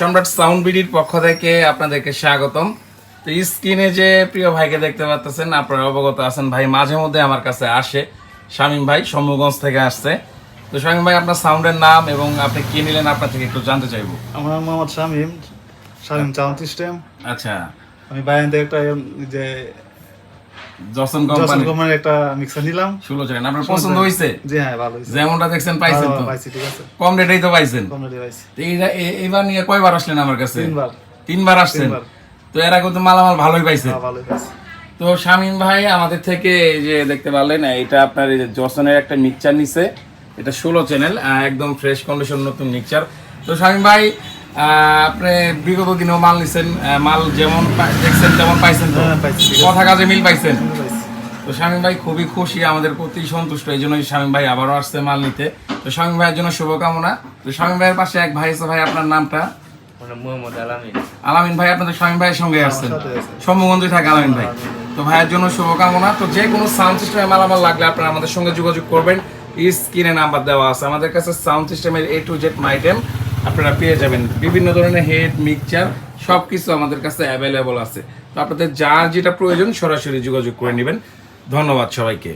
সম্রাট সাউন্ড বিডির পক্ষ থেকে আপনাদেরকে স্বাগতম। তো স্ক্রিনে যে প্রিয় ভাইকে দেখতে পাচ্ছেন আপনারা অবগত আছেন ভাই মাঝে মধ্যে আমার কাছে আসে। শামীম ভাই সম্মুগঞ্জ থেকে আসছে। তো শামীম ভাই আপনার সাউন্ডের নাম এবং আপনি কি নিলেন আপনার থেকে একটু জানতে চাইব। আমার নাম মোহাম্মদ শামীম শামীম চাউন সিস্টেম আচ্ছা। আমি বাইরে একটা যে জসন কোম্পানি কোম্পানির একটা মিক্সার নিলাম। ষোলো চারেন আপনার পছন্দ হয়েছে জি হ্যাঁ ভালো হয়েছে যেমনটা দেখছেন পাইছেন তো। পাইছি ঠিক আছে। কম রেটেই তো পাইছেন। কমরেডি পাইছি। এইটা- এবার নিয়ে কয়বার আসলেন আমার কাছে? তিনবার। তিনবার আসছেন? তো এর আগে তো মালামাল ভালোই পাইছেন। হ্যাঁ, ভালোই পাইছি। তো শামীম ভাই আমাদের থেকে এই যে দেখতে পারলেন এটা আপনার এই যে জসনের একটা মিক্সচার নিছে। এটা ষোলো চ্যানেল একদম ফ্রেশ কন্ডিশন নতুন মিক্সচার তো শামীম ভাই আপনি বিগত দিনেও মাল নিছেন মাল যেমন দেখছেন তেমন পাইছেন তো? হ্যাঁ। কথা কাজে মিল পাইছেন? তো শামীম ভাই খুবই খুশি আমাদের প্রতি সন্তুষ্ট এই জন্যই শামীম ভাই আবারও আসছে মাল নিতে। তো শামীম ভাইয়ের জন্য শুভকামনা। তো শামীম ভাইয়ের পাশে এক ভাই আছে ভাই আপনার নামটা? মোহাম্মদ আলামিন। আলামিন ভাই আপনাদের শামীম ভাইয়ের সঙ্গে আসছেন। সম্মুগঞ্জে থাকে আলামিন ভাই। তো ভাইয়ের জন্য শুভকামনা। তো যে কোনো সাউন্ড সিস্টেমে মালামাল লাগলে আপনারা আমাদের সঙ্গে যোগাযোগ করবেন। স্ক্রিনে নাম্বার দেওয়া আছে। আমাদের কাছে সাউন্ড সিস্টেমের এ টু জেড আইটেম আপনারা পেয়ে যাবেন। বিভিন্ন ধরনের হেড মিক্সচার সব কিছু আমাদের কাছে অ্যাভেলেবল আছে। তো আপনাদের যা যেটা প্রয়োজন সরাসরি যোগাযোগ করে নেবেন। ধন্যবাদ সবাইকে।